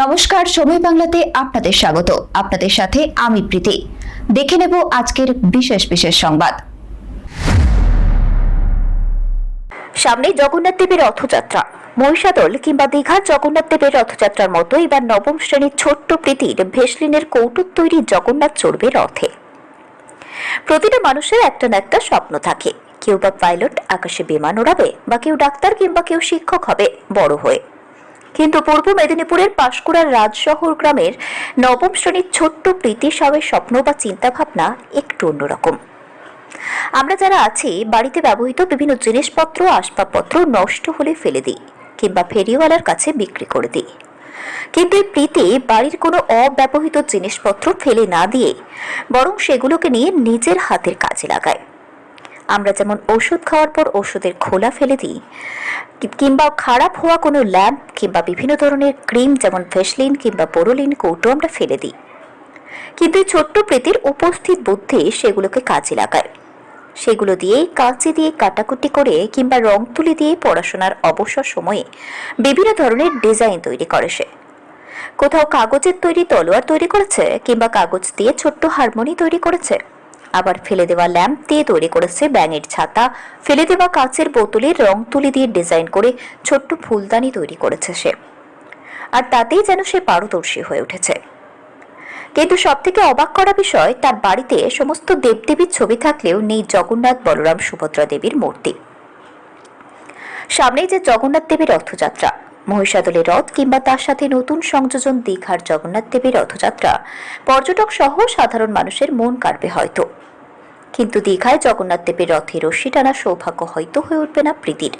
নমস্কার, সময় বাংলাতে আপনাদের স্বাগত। আপনাদের সাথে আমি প্রীতি। দেখে নেব আজকের বিশেষ বিশেষ সংবাদ। সামনে জগন্নাথ দেবের রথযাত্রা। মহিষাদল কিংবা দীঘার জগন্নাথ দেবের রথযাত্রার মতো এবার নবম শ্রেণির ছোট্ট প্রীতির ভেসলিনের কৌতুক তৈরি জগন্নাথ চড়বে রথে। প্রতিটা মানুষের একটা না একটা স্বপ্ন থাকে। কেউ বা পাইলট আকাশে বিমান ওড়াবে বা কেউ ডাক্তার কিংবা কেউ শিক্ষক হবে বড় হয়ে। কিন্তু পূর্ব মেদিনীপুরের পাঁশকুড়ার রাজশহর গ্রামের নবম শ্রেণির ছোট্ট প্রীতি সাহের স্বপ্ন বা চিন্তাভাবনা একটু অন্যরকম। আমরা যারা আছি, বাড়িতে ব্যবহৃত বিভিন্ন জিনিসপত্র, আসবাবপত্র নষ্ট হলে ফেলে দিই কিংবা ফেরিওয়ালার কাছে বিক্রি করে দিই। কিন্তু এই প্রীতি বাড়ির কোনো অব্যবহৃত জিনিসপত্র ফেলে না দিয়ে বরং সেগুলোকে নিয়ে নিজের হাতের কাজে লাগায়। আমরা যেমন ওষুধ খাওয়ার পর ওষুধের খোলা ফেলে দিই কিংবা খারাপ হওয়া কোনো ল্যাম্প কিংবা বিভিন্ন ধরনের ক্রিম যেমন ভেসলিন কিংবা বোরোলিন কৌটো আমরা ফেলে দিই। কিন্তু ছোট্ট প্রীতির উপস্থিত বুদ্ধি সেগুলোকে কাজে লাগায়। সেগুলো দিয়ে কাঁচি দিয়ে কাটাকুটি করে কিংবা রং তুলি দিয়ে পড়াশোনার অবসর সময়ে বিভিন্ন ধরনের ডিজাইন তৈরি করে সে। কোথাও কাগজের তৈরি তলোয়ার তৈরি করেছে কিংবা কাগজ দিয়ে ছোট্ট হারমোনি তৈরি করেছে। আবার ফেলে দেওয়া ল্যাম্প দিয়ে তৈরি করেছে ব্যাঙের ছাতা, ফেলে দেওয়া কাঁচের বোতলে রং তুলি দিয়ে ডিজাইন করে ছোট্ট ফুলদানি তৈরি করেছে সে। আর তাতেই যেন সে পারদর্শী হয়ে উঠেছে। কিন্তু সব থেকে অবাক করা বিষয়, তার বাড়িতে সমস্ত দেবদেবীর ছবি থাকলেও নেই জগন্নাথ বলরাম সুভদ্রা দেবীর মূর্তি। সামনেই যে জগন্নাথ দেবীর রথযাত্রা। মহিষাদলের রথ কিংবা তার সাথে নতুন সংযোজন দীঘার জগন্নাথ দেবীর রথযাত্রা পর্যটক সহ সাধারণ মানুষের মন কাড়বে হয়তো। কিন্তু দীঘায় জগন্নাথ দেবের রথে রশ্মি টানা সৌভাগ্য হয়তো হয়ে উঠবে না প্রীতির।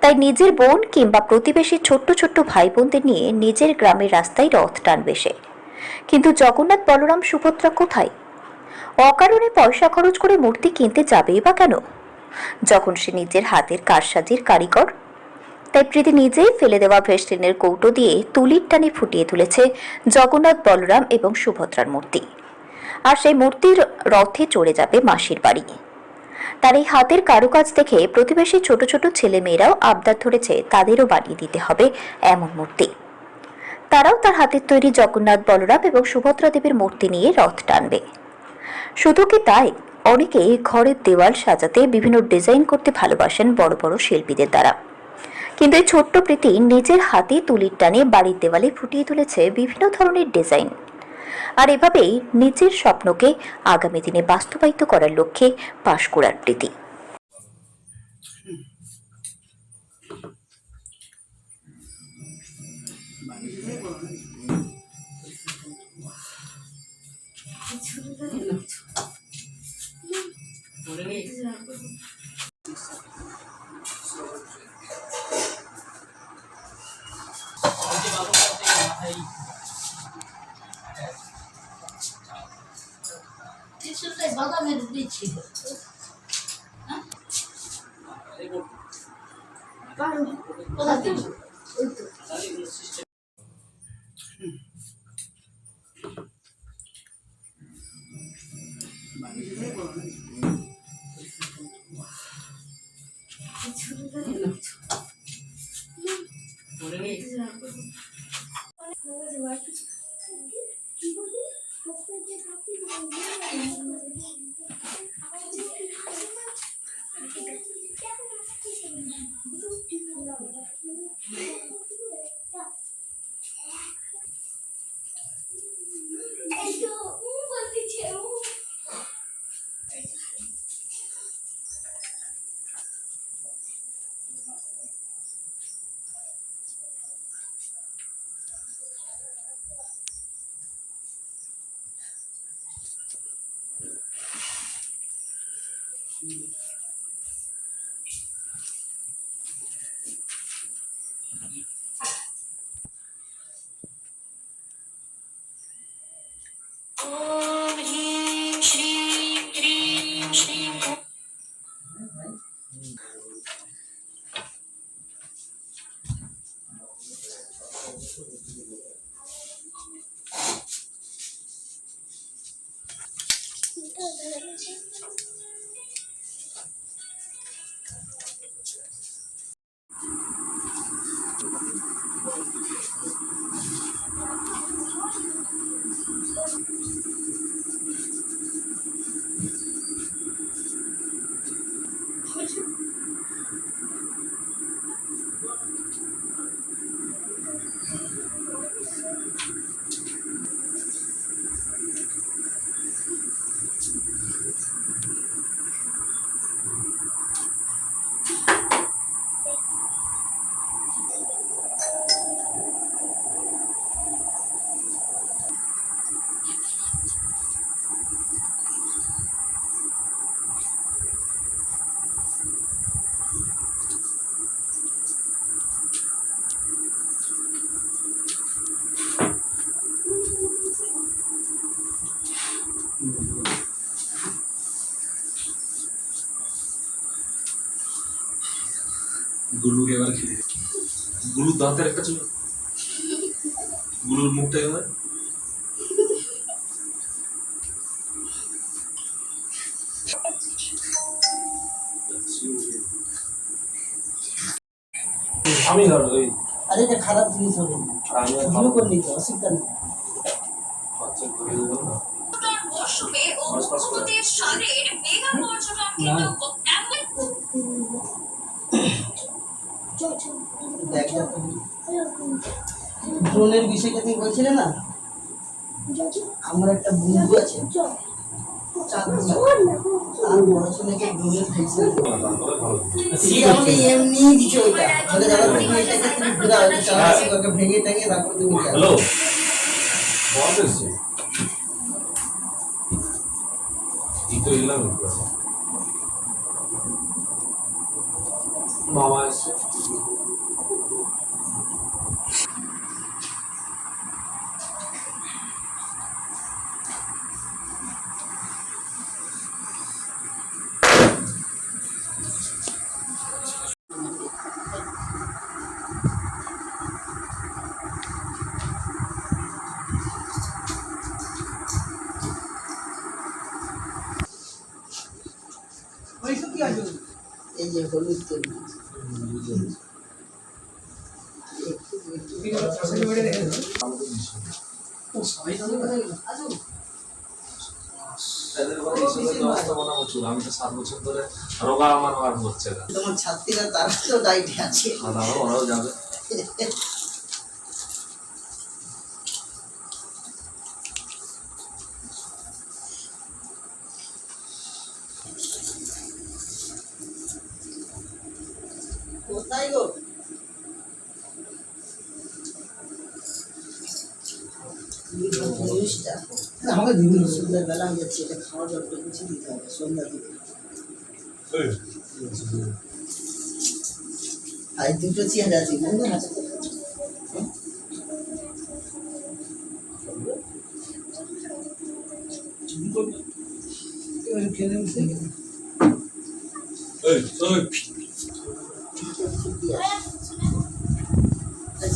তাই নিজের বোন কিংবা প্রতিবেশী ছোট্ট ছোট্ট ভাই বোনদের নিয়ে নিজের গ্রামের রাস্তায় রথ টানবে সে। কিন্তু জগন্নাথ বলরাম সুভদ্রা কোথায়? অকারণে পয়সা খরচ করে মূর্তি কিনতে যাবেই বা কেন? যখন সে নিজের হাতের কারসাজির কারিগর, তাই প্রীতি নিজেই ফেলে দেওয়া ভেস্টিনের কৌটো দিয়ে তুলির টানে ফুটিয়ে তুলেছে জগন্নাথ বলরাম এবং সুভদ্রার মূর্তি। আর সেই মূর্তির রথে চড়ে যাবে মাসির বাড়ি। তার এই হাতের কারুকাজ দেখে প্রতিবেশী ছোট ছোট ছেলে মেয়েরাও আবদার ধরেছে তাদেরও বানিয়ে দিতে হবে এমন মূর্তি। তারাও তার হাতের তৈরি জগন্নাথ, বলরাম এবং সুভদ্রা দেবীর মূর্তি নিয়ে রথ টানবে। শুধু কি তাই? অনেকে ঘরের দেওয়াল সাজাতে বিভিন্ন ডিজাইন করতে ভালোবাসেন বড় বড় শিল্পীদের দ্বারা। কিন্তু এই ছোট্ট প্রীতি নিজের হাতে তুলির টানে বাড়ির দেওয়ালে ফুটিয়ে তুলেছে বিভিন্ন ধরনের ডিজাইন। আর এভাবেই নিজের স্বপ্নকে আগামী দিনে বাস্তবায়িত করার লক্ষ্যে পাশ করার প্রীতি। 모르겠어. Sim. গুলুর দাঁতের একটা ছিল গুলুর মুখটা এবার আমি ধরো ওই আরে এটা খারাপ জিনিস হবে না আমি আর এগুলো করলেই তো অসুবিধা নেই বাচ্চা করে দেবো না মৌসুমে ও মুখ্যমন্ত্রীর সালের মেগা পর্যটন কেন্দ্র এমন দেখ ড্রোনের বিষয়টা তুমি বলছিলে না? আমার একটা বন্ধু আছে। ভেঙে টেঙে তারপর তুমি হ্যালো। তো এলাম। মামা এসছে এই যে হলুদ তেল। আমি তো সাত বছর ধরে রোগা আমার আর হচ্ছে না তোমার ছাত্রীরা তারা তো ডাইটে আছে ওরাও যাবে কোথায় গো জিনিসটা আমাকে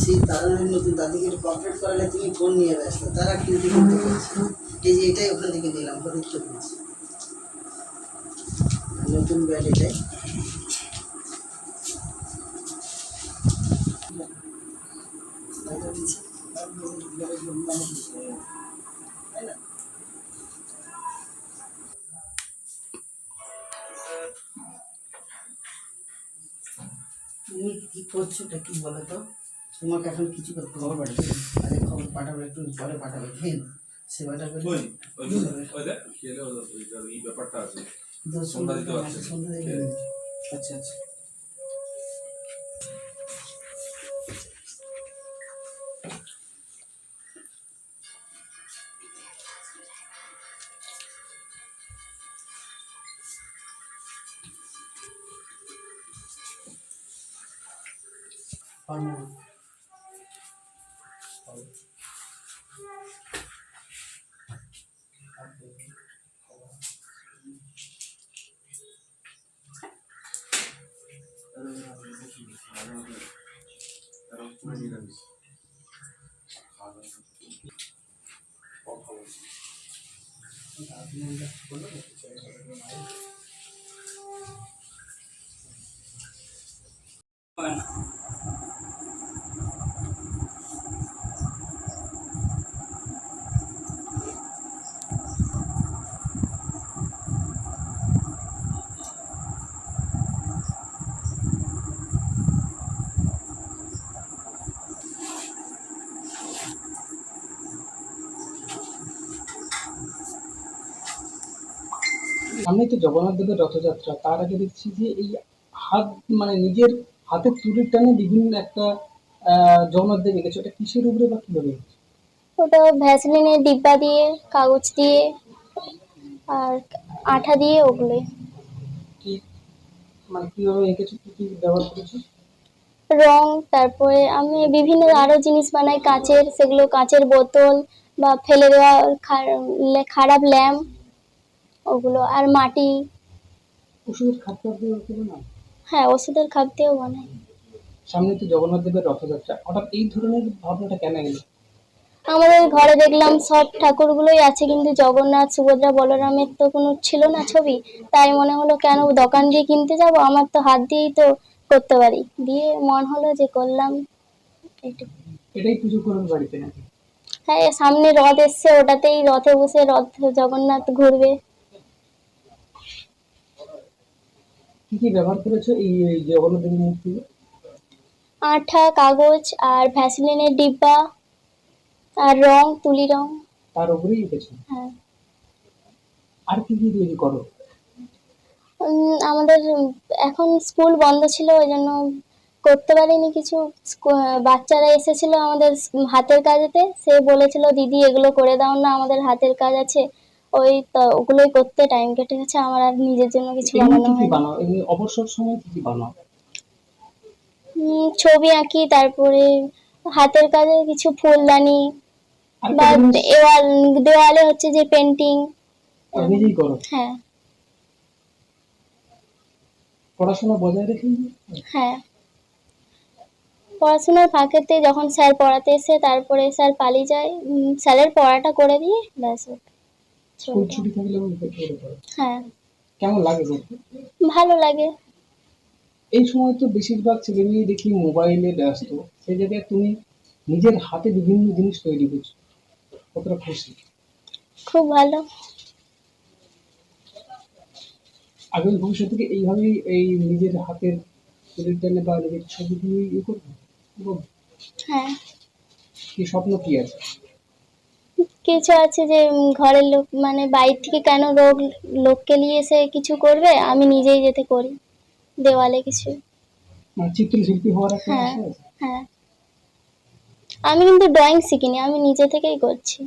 সেই তারা নতুন তাদেরকে কমপ্লিট করালে তুমি ফোন নিয়ে ব্যস্ত। তারা ওখান থেকে নিলাম পরীক্ষা করেছি নতুন ব্যাট এটাই। তুমি কি করছ এটা কি বলো তো? তোমাকে এখন কিছু করে খবর পাঠাচ্ছি আরে খবর পাঠাবো একটু পরে পাঠাবে হ্যাঁ। সেবাটা করে ওই, ব্যাপারটা আছে। সন্ধ্যা দিতে আচ্ছা সন্ধ্যা আচ্ছা আচ্ছা সামনেই তো জগন্নাথ দেবের রথযাত্রা তার আগে দেখছি যে এই হাত মানে নিজের হাতের তুলির টানে বিভিন্ন একটা জগন্নাথ দেব এঁকেছে ওটা কিসের উপরে বা কীভাবে ওটা ভ্যাসলিনের ডিব্বা দিয়ে কাগজ দিয়ে আর আঠা দিয়ে ওগুলোই কি মানে কীভাবে এঁকেছো কি কি ব্যবহার করেছ? রং তারপরে আমি বিভিন্ন আরও জিনিস বানাই কাচের সেগুলো কাচের বোতল বা ফেলে দেওয়া খারাপ ল্যাম্প। ওগুলো আর মাটি। ওষুধের খাদ্য না হ্যাঁ ওষুধের খাপ দিয়েও বানাই সামনে তো জগন্নাথ দেবের রথযাত্রা। হঠাৎ এই ধরনের ভাবনাটা কেন এলো? আমাদের ঘরে দেখলাম সব ঠাকুরগুলোই আছে কিন্তু জগন্নাথ সুভদ্রা বলরামের তো কোনো ছিল না ছবি। তাই মনে হলো কেন দোকান দিয়ে কিনতে যাব? আমার তো হাত দিয়েই তো করতে পারি। দিয়ে মন হলো যে করলাম। এটাই পুজো করবে বাড়িতে নাকি? হ্যাঁ সামনে রথ এসছে ওটাতেই রথে বসে রথ জগন্নাথ ঘুরবে। কি কি ব্যবহার করেছ এই জগন্নাথ দেবের মূর্তি? আঠা কাগজ আর ভ্যাসলিনের ডিব্বা আর রং তুলি রং। তার উপরেই এঁকেছো? হ্যাঁ। আর কি কি তৈরি করো? আমাদের এখন স্কুল বন্ধ ছিল ওই জন্য করতে পারিনি কিছু। বাচ্চারা এসেছিল আমাদের হাতের কাজেতে সে বলেছিল দিদি এগুলো করে দাও না আমাদের হাতের কাজ আছে। ওই তো ওগুলোই করতে টাইম কেটে গেছে আমার আর নিজের জন্য কিছু বানানো বানাও? এমনি অবসর সময় কি কি বানাও? ছবি আঁকি তারপরে হাতের কাজে কিছু ফুলদানি বা জিনিস? দেওয়াল দেওয়ালে হচ্ছে যে পেন্টিং নিজেই করো? হ্যাঁ। পড়াশোনা বজায় রেখে হ্যাঁ। পড়াশোনার ফাঁকেতে যখন স্যার পড়াতে এসে তারপরে স্যার পালিয়ে যায় স্যারের পড়াটা করে দিয়ে ব্যাস। স্কুল ছুটি থাকলে করো হ্যাঁ। কেমন লাগে করতে ভালো লাগে। এই সময় তো বেশিরভাগ ছেলে মেয়ে দেখি মোবাইলে ব্যস্ত। সেই জায়গায় তুমি নিজের হাতে বিভিন্ন জিনিস তৈরি করছ। কতটা খুশি। খুব ভালো। আগামী ভবিষ্যতে কি এইভাবেই এই নিজের হাতের তৈরির বা নিজের ছবি দিয়ে ইয়ে করব। হ্যাঁ। কি স্বপ্ন কি আছে? কিছু আছে যে ঘরের লোক মানে বাইরে থেকে কেন লোক লোককে নিয়ে এসে কিছু করবে? আমি নিজেই যেতে করি। দেওয়ালে কিছু। মানে চিত্রশিল্পী হওয়ার হ্যাঁ হ্যাঁ। আমি কিন্তু ড্রয়িং শিখিনি আমি নিজে থেকেই করছি।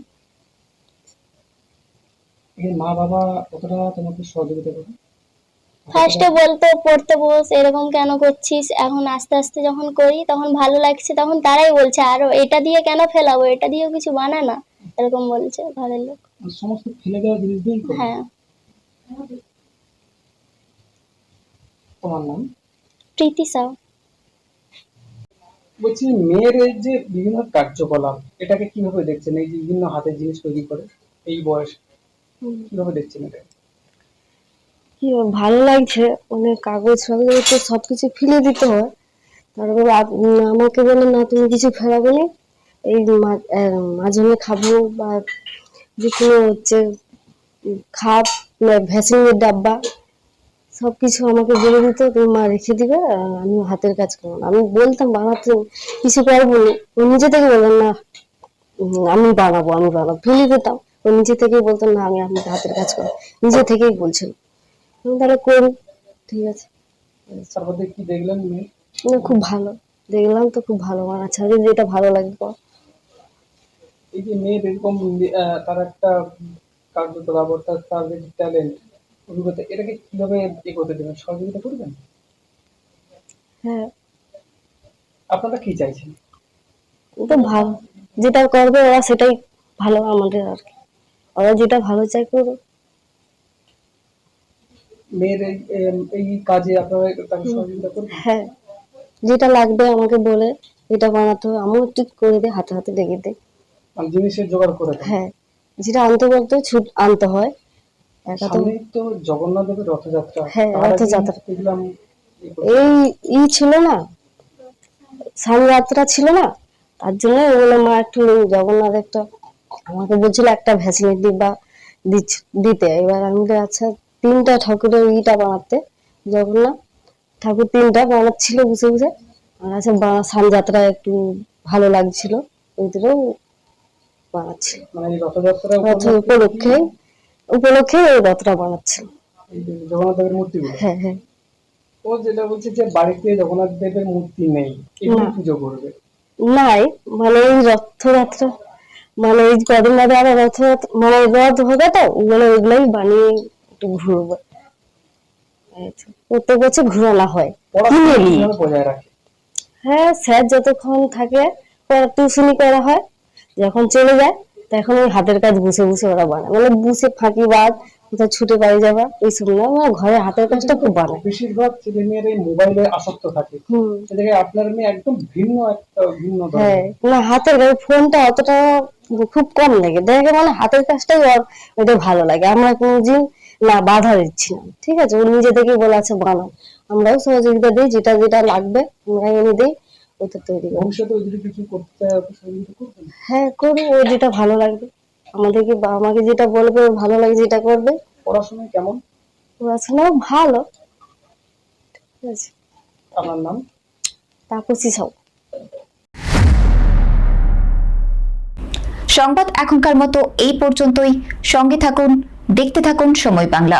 মা বাবা কতটা তোমাকে সহযোগিতা করে? ফার্স্টে বলতো পড়তে বস এরকম কেন করছিস? এখন আস্তে আস্তে যখন করি তখন ভালো লাগছে তখন তারাই বলছে আরও এটা দিয়ে কেন ফেলাবো? এটা দিয়েও কিছু বানা না এরকম বলছে ঘরের লোক। সমস্ত ফেলে দেওয়া জিনিস করো হ্যাঁ। তোমার নাম? প্রীতি সাউ। বলছি মেয়ের এই যে বিভিন্ন কার্যকলাপ এটাকে কীভাবে দেখছেন? এই যে বিভিন্ন হাতের জিনিস তৈরি করে এই বয়স কীভাবে দেখছেন এটা? কি ভালো লাগছে। অনেক কাগজ ফাগজ তো সব কিছু ফেলে দিতে হয়। তারপর আমাকে বলে না তুমি কিছু ফেলাবে না। এই মাঝে মাঝে খাব বা যে কোনো হচ্ছে খাপ ভ্যাসলিনের ডাব্বা সব কিছু আমাকে বলে দিত তুমি মা রেখে দিবে আমি হাতের কাজ করব। আমি বলতাম বানাতে কিছু পারব না। ও নিজে থেকে বললাম না আমি বানাবো আমি বানাবো। ফেলে দিতাম। ও নিজে থেকেই বলতো না আমি আমি হাতের কাজ করব নিজে থেকেই বলছিল। আমি তাহলে করি ঠিক আছে। খুব ভালো। দেখলাম তো খুব ভালো বানাচ্ছে আমি যেটা ভালো লাগে। এই মেয়ের এরকম তার একটা কার্যকলাপ অর্থাৎ তার যে ট্যালেন্ট অভিজ্ঞতা এটাকে কীভাবে এ করতে দেবেন? সহযোগিতা করবেন? হ্যাঁ। আপনারা কি চাইছেন? তো ভালো যেটা করবে ওরা সেটাই ভালো আমাদের আর কি। ওরা যেটা ভালো চাই করবে মেয়ের এই কাজে আপনারা তাকে সহযোগিতা করবেন হ্যাঁ। যেটা লাগবে আমাকে বলে এটা বানাতে হবে আমিও ঠিক করে দিই হাতে হাতে লেগে দিই। জিনিসের জোগাড় করে হ্যাঁ যেটা আনতে বলতে ছুট আনতে হয়। একা তো তো জগন্নাথ দেবের রথযাত্রা। হ্যাঁ, রথযাত্রা। করতে। এই ই ছিল না ছিল না তার জন্য বলে মা একটু জগন্নাথ একটা আমাকে বলছিল একটা ভ্যাসলিন ডিব্বা দিচ্ছ- দিতে। এবার আমি আচ্ছা তিনটা ঠাকুরের ইটা বানাতে। জগন্নাথ ঠাকুর তিনটা বানাচ্ছিল বসে আর আচ্ছা বা- সামযাত্রা একটু ভালো লাগছিল। ওই মানে রথ উপলক্ষে রথটা জগন্নাথ দেবের মূর্তিগুলো হ্যাঁ হ্যাঁ। ও যেটা বলছে যে বাড়িতে জগন্নাথ দেবের মূর্তি নেই পুজো করবে। নাই মানে এই রথযাত্রা মানে এই কদিন বাদে আবার রথযাত্রা মানে রথ হবে তো মানে ওইগুলোই বানিয়ে একটু ঘুরবো। প্রত্যেক বছর ঘুরানো হয়। হ্যাঁ স্যার যতক্ষণ থাকে টিউশনি করা হয়। যখন চলে যায় তখন ওই হাতের কাজ বসে বসে ওরা বানায়। মানে বসে ফাঁকি বাদ কোথাও ছুটে বাড়ি যাবা এইসব না। আমার ঘরে হাতের কাজটা খুব ভালো বেশিরভাগ ছেলে মেয়েরা এই মোবাইলে আসক্ত থাকে। হুম। সে জায়গায় আপনার মেয়ে একদম ভিন্ন একটা ভিন্ন হ্যাঁ না হাতের কাজ ফোনটা অতটা খুব কম লাগে। দেখে মানে হাতের কাজটাই ওর ওটা ভালো লাগে। আমরা কোনোদিন না বাধা দিচ্ছি না। ঠিক আছে? ও নিজে থেকেই বলে আছে বানাও। আমরাও সহযোগিতা দিই যেটা যেটা লাগবে আমরা এনে দিই। ওটা তৈরি করি। ভবিষ্যতে ওই যদি কিছু করতে সহযোগিতা করবেন। হ্যাঁ করব ও যেটা ভালো লাগবে। আমাদেরকে বা আমাকে যেটা বলবে ভালো লাগে যেটা করবে। পড়াশোনায় কেমন? পড়াশোনাও ভালো। ঠিক আছে। আপনার নাম? তাপসী সব সংবাদ এখনকার মতো এই পর্যন্তই। সঙ্গে থাকুন দেখতে থাকুন সময় বাংলা।